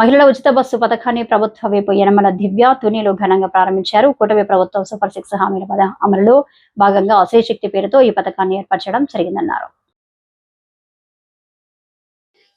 మహిళల ఉచిత బస్సు పథకాన్ని ప్రభుత్వ వైపు యనమల దివ్య తునిలో ఘనంగా ప్రారంభించారు. కూటమి ప్రభుత్వం సూపర్ సిక్స్ హామీల పద అమలులో భాగంగా శక్తి పేరుతో ఈ పథకాన్ని ఏర్పరచడం జరిగిందన్నారు.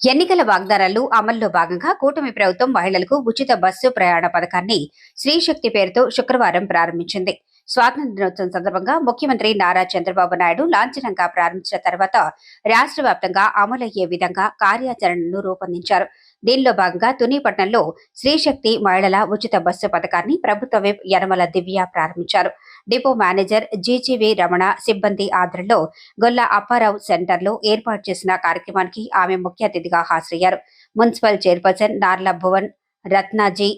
ఎన్నికల వాగ్దానాలు అమల్లో భాగంగా కూటమి ప్రభుత్వం మహిళలకు ఉచిత బస్సు ప్రయాణ పథకాన్ని శ్రీశక్తి పేరుతో శుక్రవారం ప్రారంభించింది. స్వాతంత్ర దినోత్సవం సందర్భంగా ముఖ్యమంత్రి నారా చంద్రబాబు నాయుడు లాంఛనంగా ప్రారంభించిన తర్వాత రాష్ట్ర వ్యాప్తంగా అమలయ్యే విధంగా కార్యాచరణను రూపొందించారు. దీనిలో భాగంగా తునిపట్నంలో శ్రీశక్తి మహిళల ఉచిత బస్సు పథకాన్ని ప్రభుత్వ వెబ్ యనమల దివ్య ప్రారంభించారు. డిపో మేనేజర్ జీజీవి రమణ సిబ్బంది ఆధ్వర్యంలో గొల్ల అప్పారావు సెంటర్లో ఏర్పాటు చేసిన కార్యక్రమానికి ఆమె ముఖ్య అతిథిగా హాజరయ్యారు. Municipal chairperson Narla Bhuvan Ratnaji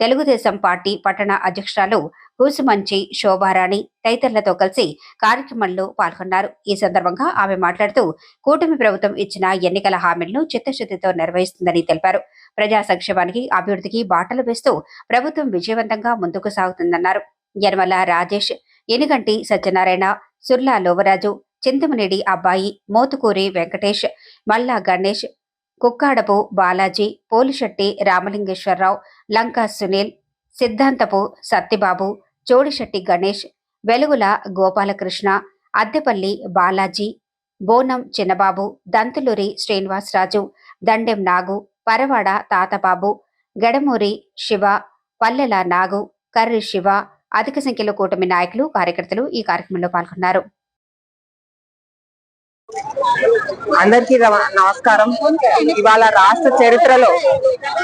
Telugu Desam party పట్టణ అధ్యక్షురాలు కూసుమంచి శోభారాణి తదితరులతో కలిసి కార్యక్రమంలో పాల్గొన్నారు. ఈ సందర్భంగా ఆమె మాట్లాడుతూ కూటమి ప్రభుత్వం ఇచ్చిన ఎన్నికల హామీలను చిత్తశుద్ధితో నిర్వహిస్తుందని తెలిపారు. ప్రజా సంక్షేమానికి అభివృద్ధికి బాటలు వేస్తూ ప్రభుత్వం విజయవంతంగా ముందుకు సాగుతుందన్నారు. యనమల రాజేష్ ఎనిగంటి సత్యనారాయణ సుర్లా లోవరాజు చింతమనేడి అబ్బాయి మోతుకూరి వెంకటేష్ మల్లా గణేష్ కుక్కాడపు బాలాజీ పోలిశెట్టి రామలింగేశ్వరరావు లంకా సునీల్ సిద్ధాంతపు సత్తిబాబు చోడిశెట్టి గణేష్ వెలుగుల గోపాలకృష్ణ అద్దెపల్లి బాలాజీ బోనం చిన్నబాబు దంతులూరి శ్రీనివాసరాజు దండెం నాగు పరవాడ తాతబాబు గడమూరి శివ పల్లెల నాగు కర్రి శివ అధిక సంఖ్యలో కూటమి నాయకులు కార్యకర్తలు ఈ కార్యక్రమంలో పాల్గొన్నారు. అందరికీ నమస్కారం. ఇవాళ రాష్ట్ర చరిత్రలో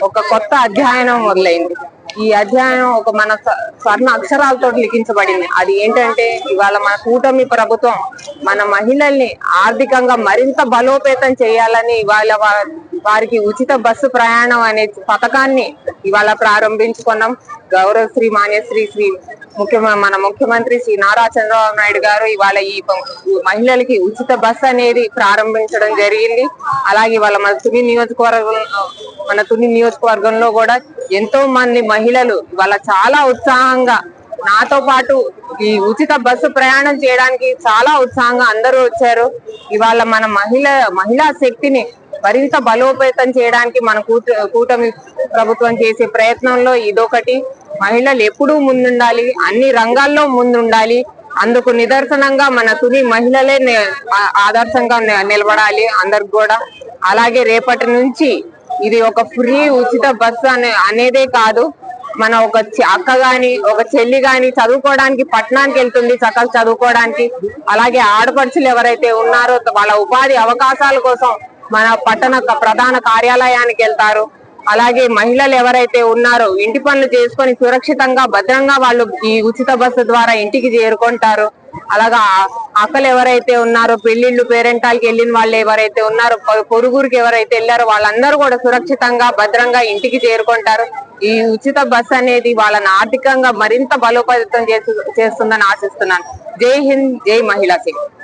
ఒక కొత్త అధ్యయనం మొదలైంది. ఈ అధ్యాయం ఒక మన స్వర్ణ అక్షరాలతో లిఖించబడింది. అది ఏంటంటే ఇవాళ మన కూటమి ప్రభుత్వం మన మహిళల్ని ఆర్థికంగా మరింత బలోపేతం చేయాలని ఇవాళ వారికి ఉచిత బస్సు ప్రయాణం అనే పథకాన్ని ఇవాళ ప్రారంభించుకున్నాం. గౌరవ శ్రీ మాన్యశ్రీ శ్రీ ముఖ్య మన ముఖ్యమంత్రి శ్రీ నారా చంద్రబాబు నాయుడు గారు ఇవాళ ఈ మహిళలకి ఉచిత బస్ అనేది ప్రారంభించడం జరిగింది. అలాగే ఇవాళ మన తుని నియోజకవర్గం మన తుని నియోజకవర్గంలో కూడా ఎంతో మంది మహిళలు ఇవాళ చాలా ఉత్సాహంగా నాతో పాటు ఈ ఉచిత బస్సు ప్రయాణం చేయడానికి చాలా ఉత్సాహంగా అందరూ వచ్చారు. ఇవాళ మన మహిళ మహిళా శక్తిని మరింత బలోపేతం చేయడానికి మన కూట కూటమి ప్రభుత్వం చేసే ప్రయత్నంలో ఇదొకటి. మహిళలు ఎప్పుడూ ముందుండాలి అన్ని రంగాల్లో ముందుండాలి. అందుకు నిదర్శనంగా మన తుని మహిళలే ఆదర్శంగా నిలబడాలి అందరికి కూడా. అలాగే రేపటి నుంచి ఇది ఒక ఫ్రీ ఉచిత బస్సు అనే అనేదే కాదు. మన ఒక అక్క గాని ఒక చెల్లి గాని చదువుకోవడానికి పట్టణానికి వెళ్తుంది చక్కగా చదువుకోవడానికి. అలాగే ఆడపడుచులు ఎవరైతే ఉన్నారో వాళ్ళ ఉపాధి అవకాశాల కోసం మన పట్టణ ప్రధాన కార్యాలయానికి వెళ్తారు. అలాగే మహిళలు ఎవరైతే ఉన్నారో ఇంటి పనులు చేసుకొని సురక్షితంగా భద్రంగా వాళ్ళు ఈ ఉచిత బస్సు ద్వారా ఇంటికి చేరుకుంటారు. అలాగా అక్కలు ఎవరైతే ఉన్నారో పెళ్ళిళ్ళు పేరెంటాలకి వెళ్ళిన వాళ్ళు ఎవరైతే ఉన్నారో పొరుగురికి ఎవరైతే వెళ్ళారో వాళ్ళందరూ కూడా సురక్షితంగా భద్రంగా ఇంటికి చేరుకుంటారు. ఈ ఉచిత బస్సు అనేది వాళ్ళని ఆర్థికంగా మరింత బలోపేతం చేస్తుందని ఆశిస్తున్నాను. జై హింద్ జై మహిళా శక్తి